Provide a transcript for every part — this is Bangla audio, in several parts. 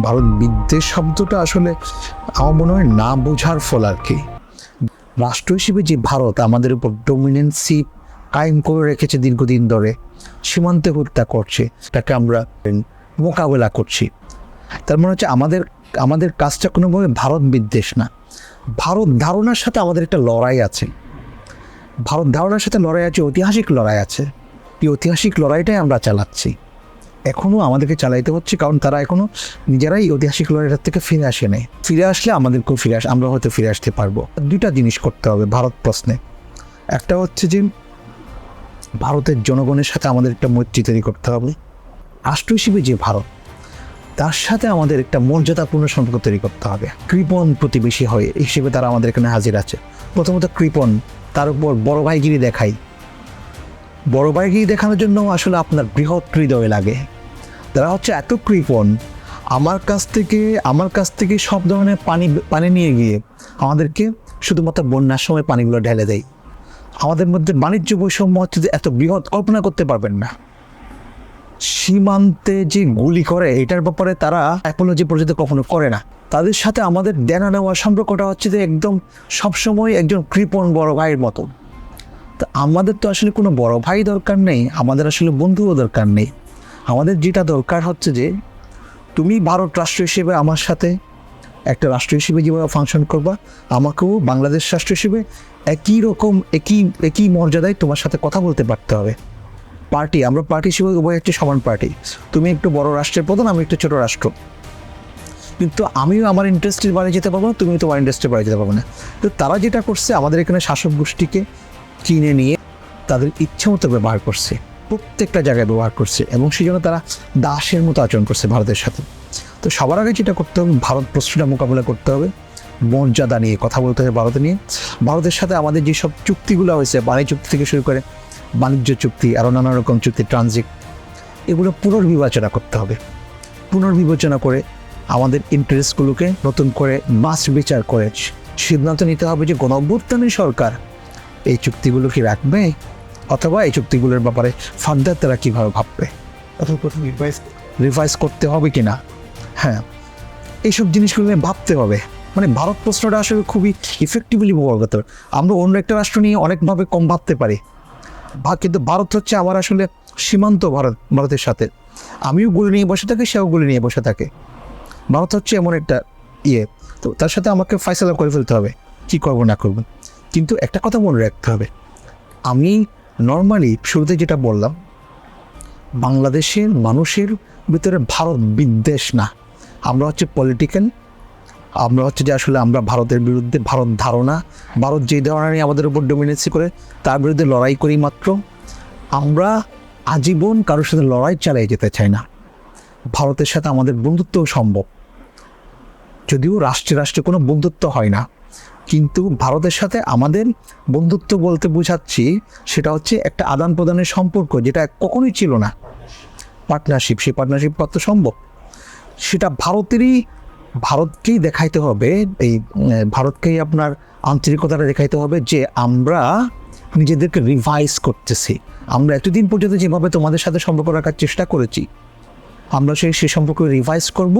ভারত বিদ্বেষ শব্দটা আসলে আমার মনে হয় না বোঝার ফল আর কি। রাষ্ট্র হিসেবে যে ভারত আমাদের উপর ডোমিনেন্সি কায়েম করে রেখেছে দীর্ঘদিন ধরে, সীমান্তে হত্যা করছে, তাকে আমরা মোকাবেলা করছি। তার মানে হচ্ছে আমাদের আমাদের কাজটা কোনোভাবে ভারত বিদ্বেষ না। ভারত ধারণার সাথে আমাদের একটা লড়াই আছে। ভারত ধারণার সাথে লড়াই আছে, ঐতিহাসিক লড়াই আছে। এই ঐতিহাসিক লড়াইটাই আমরা চালাচ্ছি। এখনও আমাদেরকে চালাইতে হচ্ছে, কারণ তারা এখনও নিজেরাই ঐতিহাসিক লড়াইটার থেকে ফিরে আসে নেই। ফিরে আসলে আমাদেরকেও ফিরে আস, আমরা হয়তো ফিরে আসতে পারব। দুইটা জিনিস করতে হবে ভারত প্রশ্নে। একটা হচ্ছে যে, ভারতের জনগণের সাথে আমাদের একটা মৈত্রী তৈরি করতে হবে। রাষ্ট্র হিসেবে যে ভারত, তার সাথে আমাদের একটা মর্যাদাপূর্ণ সম্পর্ক তৈরি করতে হবে। কৃপণ প্রতিবেশী হয় হিসেবে তারা আমাদের এখানে হাজির আছে। প্রথমত কৃপণ তার উপর বড় ভাইগিরি দেখাই। বড় ভাইগিরি দেখানোর জন্য আসলে আপনার বৃহৎ হৃদয় লাগে। তারা হচ্ছে এত কৃপণ। আমার কাছ থেকে, আমার কাছ থেকে সব ধরনের পানি পানি নিয়ে গিয়ে আমাদেরকে শুধুমাত্র বন্যার সময় পানিগুলো ঢেলে দেয়। আমাদের মধ্যে বাণিজ্য বৈষম্য হচ্ছে যে এত বৃহৎ কল্পনা করতে পারবেন না। সীমান্তে যে গুলি করে, এটার ব্যাপারে তারা অ্যাপোলজি পর্যন্ত কখনো করে না। তাদের সাথে আমাদের দেনা নেওয়ার সম্পর্কটা হচ্ছে যে একদম সবসময় একজন কৃপণ বড় ভাইয়ের মতো। তা আমাদের তো আসলে কোনো বড় ভাই দরকার নেই, আমাদের আসলে বন্ধুও দরকার নেই। আমাদের যেটা দরকার হচ্ছে যে তুমি ভারত রাষ্ট্র হিসেবে আমার সাথে একটা রাষ্ট্র হিসেবে যেভাবে ফাংশন করবা, আমাকেও বাংলাদেশ রাষ্ট্র হিসেবে একই রকম, একই একই মর্যাদায় তোমার সাথে কথা বলতে পারতে হবে। পার্টি আমরা পার্টি হিসেবে উভয় হচ্ছে সমান পার্টি তুমি একটু বড় রাষ্ট্রের প্রধান, আমি একটু ছোট রাষ্ট্র। কিন্তু আমিও আমার ইন্টারেস্টের বাইরে যেতে পারব না তুমি তোমার ইন্টারেস্টের বাইরে যেতে পারব না। তো তারা যেটা করছে, আমাদের এখানে শাসক গোষ্ঠীকে কিনে নিয়ে তাদের ইচ্ছে মতো ব্যবহার করছে। প্রত্যেকটা জায়গায় ব্যবহার করছে এবং সেই জন্য তারা দাসের মতো আচরণ করছে ভারতের সাথে। তো সবার আগে যেটা করতে হবে, ভারত প্রশ্নটা মোকাবিলা করতে হবে, মর্যাদা নিয়ে কথা বলতে হবে ভারত নিয়ে। ভারতের সাথে আমাদের যেসব চুক্তিগুলো হয়েছে, বাণিজ্য চুক্তি থেকে শুরু করে বাণিজ্য চুক্তি আরও নানা রকম চুক্তি, ট্রানজিট, এগুলো পুনর্বিবেচনা করতে হবে। পুনর্বিবেচনা করে আমাদের ইন্টারেস্টগুলোকে নতুন করে মাস বিচার করে সিদ্ধান্ত নিতে হবে যে গণ সরকার এই চুক্তিগুলো কি রাখবে অথবা এই চুক্তিগুলোর ব্যাপারে ফার্দার তারা কীভাবে ভাববে? রিভাইজ রিভাইজ করতে হবে কি না হ্যাঁ। এইসব জিনিসগুলো নিয়ে ভাবতে হবে। মানে ভারত প্রশ্নটা আসলে খুবই ইফেক্টিভলি ব্যবহার করতে হবে আমরা অন্য একটা রাষ্ট্র নিয়ে অনেকভাবে কম ভাবতে পারি। কিন্তু ভারত হচ্ছে আমার আসলে সীমান্ত ভারত ভারতের সাথে। আমিও গুলি নিয়ে বসে থাকি সেও গুলি নিয়ে বসে থাকে। ভারত হচ্ছে এমন একটা ইয়ে। তো তার সাথে আমাকে ফয়সলা করে ফেলতে হবে। কী করব না করব। কিন্তু একটা কথা মনে রাখতে হবে। আমি নর্মালি শুরুতে যেটা বললাম, বাংলাদেশের মানুষের ভিতরে ভারত বিদ্বেষ না। আমরা হচ্ছে পলিটিক্যাল আমরা হচ্ছে যে আসলে আমরা ভারতের বিরুদ্ধে ভারত ধারণা, ভারত যে ধারণা নিয়ে আমাদের উপর ডোমিনেন্সি করে, তার বিরুদ্ধে লড়াই করি মাত্র। আমরা আজীবন কারোর সাথে লড়াই চালিয়ে যেতে চাই না। ভারতের সাথে আমাদের বন্ধুত্বও সম্ভব। যদিও রাষ্ট্রে রাষ্ট্রে কোনো বন্ধুত্ব হয় না কিন্তু ভারতের সাথে আমাদের বন্ধুত্ব বলতে বোঝাচ্ছি, সেটা হচ্ছে একটা আদান প্রদানের সম্পর্ক, যেটা কখনোই ছিল না। পার্টনারশিপ সেই পার্টনারশিপ কত সম্ভব? সেটা ভারতেরই, ভারতকেই দেখাইতে হবে, এই ভারতকেই আপনার আন্তরিকতাটা দেখাইতে হবে যে আমরা নিজেদেরকে রিভাইজ করতেছি। আমরা এতদিন পর্যন্ত যেভাবে তোমাদের সাথে সম্পর্ক রাখার চেষ্টা করেছি, আমরা সেই সে সম্পর্ক রিভাইজ করব,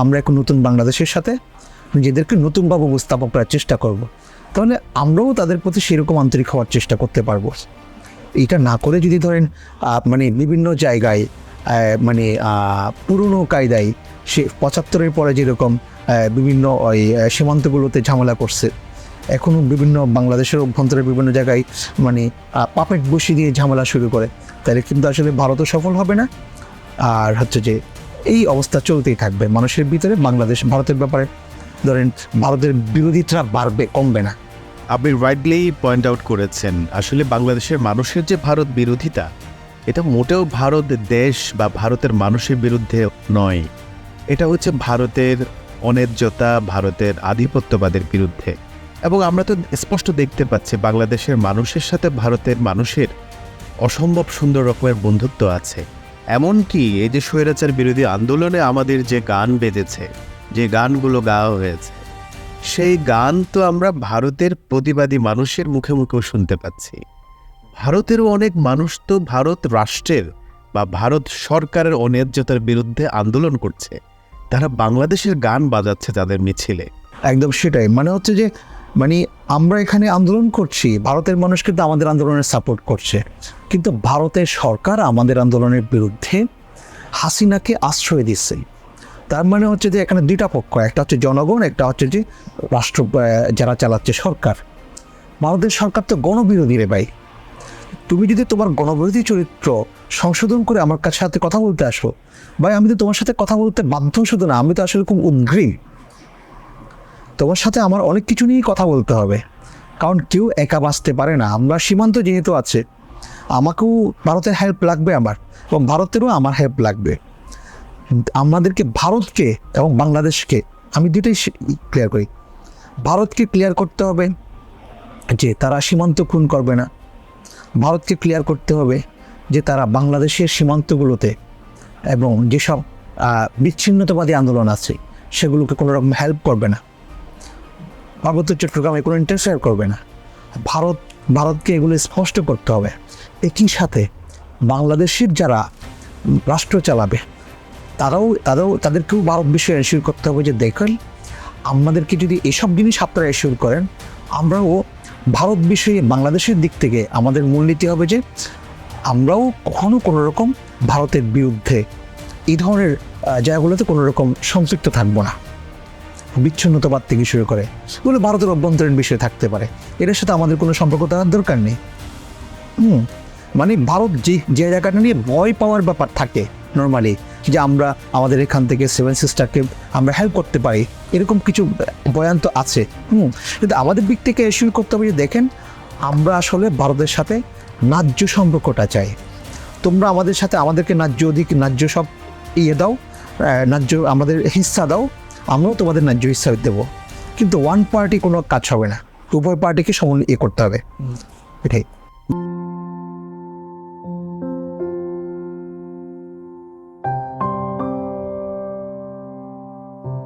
আমরা এখন নতুন বাংলাদেশের সাথে নিজেদেরকে নতুনভাবে উপস্থাপন করার চেষ্টা করব। তাহলে আমরাও তাদের প্রতি সেরকম আন্তরিক হওয়ার চেষ্টা করতে পারব। এটা না করে যদি ধরেন মানে বিভিন্ন জায়গায় মানে পুরনো কায়দায় সে পঁচাত্তরের পরে যেরকম বিভিন্ন ওই সীমান্তগুলোতে ঝামেলা করছে এখনও বিভিন্ন বাংলাদেশের অভ্যন্তরে বিভিন্ন জায়গায় মানে পাপেট বসি দিয়ে ঝামেলা শুরু করে, তাহলে কিন্তু আসলে ভারতও সফল হবে না। আর হচ্ছে যে, এই অবস্থা চলতেই থাকবে। মানুষের ভিতরে বাংলাদেশ, ভারতের ব্যাপারে ধরেন ভারতের বিরোধিতা বাড়বে, কমবে না। আপনি রাইটলি পয়েন্ট আউট করেছেন, আসলে বাংলাদেশের মানুষের যে ভারত বিরোধিতা, এটা মোটেও ভারত দেশ বা ভারতের মানুষের বিরুদ্ধে নয়। এটা হচ্ছে ভারতের অন্যায্যতা, ভারতের আধিপত্যবাদের বিরুদ্ধে। এবং আমরা তো স্পষ্ট দেখতে পাচ্ছি, বাংলাদেশের মানুষের সাথে ভারতের মানুষের অসম্ভব সুন্দর রকমের বন্ধুত্ব আছে। এমনকি এই যে স্বৈরাচার বিরোধী আন্দোলনে আমাদের যে গান বেজেছে যে গানগুলো গাওয়া হয়েছে, সেই গান তো আমরা ভারতের প্রতিবাদী মানুষের মুখে মুখেও শুনতে পাচ্ছি। ভারতেরও অনেক মানুষ তো ভারত রাষ্ট্রের বা ভারত সরকারের অন্যায্যতার বিরুদ্ধে আন্দোলন করছে। তারা বাংলাদেশের গান বাজাচ্ছে তাদের মিছিলে। একদম সেটাই। মানে হচ্ছে যে মানে আমরা এখানে আন্দোলন করছি, ভারতের মানুষ কিন্তু আমাদের আন্দোলনের সাপোর্ট করছে। কিন্তু ভারতের সরকার আমাদের আন্দোলনের বিরুদ্ধে হাসিনাকে আশ্রয় দিচ্ছে। তার মানে হচ্ছে যে এখানে দুইটা পক্ষ, একটা হচ্ছে জনগণ, একটা হচ্ছে যে রাষ্ট্র যারা চালাচ্ছে সরকার। ভারতের সরকার তো গণবিরোধী রে ভাই। তুমি যদি তোমার গণবিরোধী চরিত্র সংশোধন করে আমার কাছে সাথে কথা বলতে আসো, ভাই, আমি তো তোমার সাথে কথা বলতে বাধ্য শুধু না, আমি তো আসলে খুব উদ্গ্রীব। তোমার সাথে আমার অনেক কিছু নিয়েই কথা বলতে হবে, কারণ কেউ একা বাঁচতে পারে না। আমরা সীমান্ত যেহেতু আছে, আমাকেও ভারতের হেল্প লাগবে আমার, এবং ভারতেরও আমার হেল্প লাগবে। আমাদেরকে ভারতকে এবং বাংলাদেশকে আমি দুটোই ক্লিয়ার করি। ভারতকে ক্লিয়ার করতে হবে যে তারা সীমান্ত খুন করবে না। ভারতকে ক্লিয়ার করতে হবে যে তারা বাংলাদেশের সীমান্তগুলোতে এবং যেসব বিচ্ছিন্নতাবাদী আন্দোলন আছে, সেগুলোকে কোনো রকম হেল্প করবে না। পার্বত্য চট্টগ্রামে কোনো ইন্টারফেয়ার করবে না। ভারত, ভারতকে এগুলো স্পষ্ট করতে হবে। একই সাথে বাংলাদেশের যারা রাষ্ট্র চালাবে তারাও তারাও তাদেরকেও ভারত বিষয়ে এনশিওর করতে হবে যে দেখেন, আমাদেরকে যদি এসব জিনিস আপনারা এনশিওর করেন, আমরাও ভারত বিষয়ে বাংলাদেশের দিক থেকে আমাদের মূলনীতি হবে যে আমরাও কখনো কোনো রকম ভারতের বিরুদ্ধে এই ধরনের জায়গাগুলোতে কোনো রকম সম্পৃক্ত থাকব না। বিচ্ছিন্নতাবাদ থেকে শুরু করে, এগুলো ভারতের অভ্যন্তরীণ বিষয় থাকতে পারে। এটার সাথে আমাদের কোনো সম্পর্ক থাকার দরকার নেই। হুম মানে ভারত যে যে জায়গাটা নিয়ে ভয় পাওয়ার ব্যাপার থাকে নর্মালি যে আমরা আমাদের এখান থেকে সেভেন সিস্টারকে আমরা হেল্প করতে পারি। এরকম কিছু বয়ান তো আছে। হুম কিন্তু আমাদের দিক থেকে এসিউর করতে হবে যে দেখেন আমরা আসলে ভারতের সাথে ন্যায্য সম্পর্কটা চাই। তোমরা আমাদের সাথে আমাদেরকে ন্যায্য অধিক ন্যায্য সব ইয়ে দাও ন্যায্য আমাদের হিস্সা দাও আমরাও তোমাদের ন্যায্য হিস্সা দেবো। কিন্তু ওয়ান পার্টি কোনো কাজ হবে না। উভয় পার্টিকে সমান ইয়ে করতে হবে। এটাই।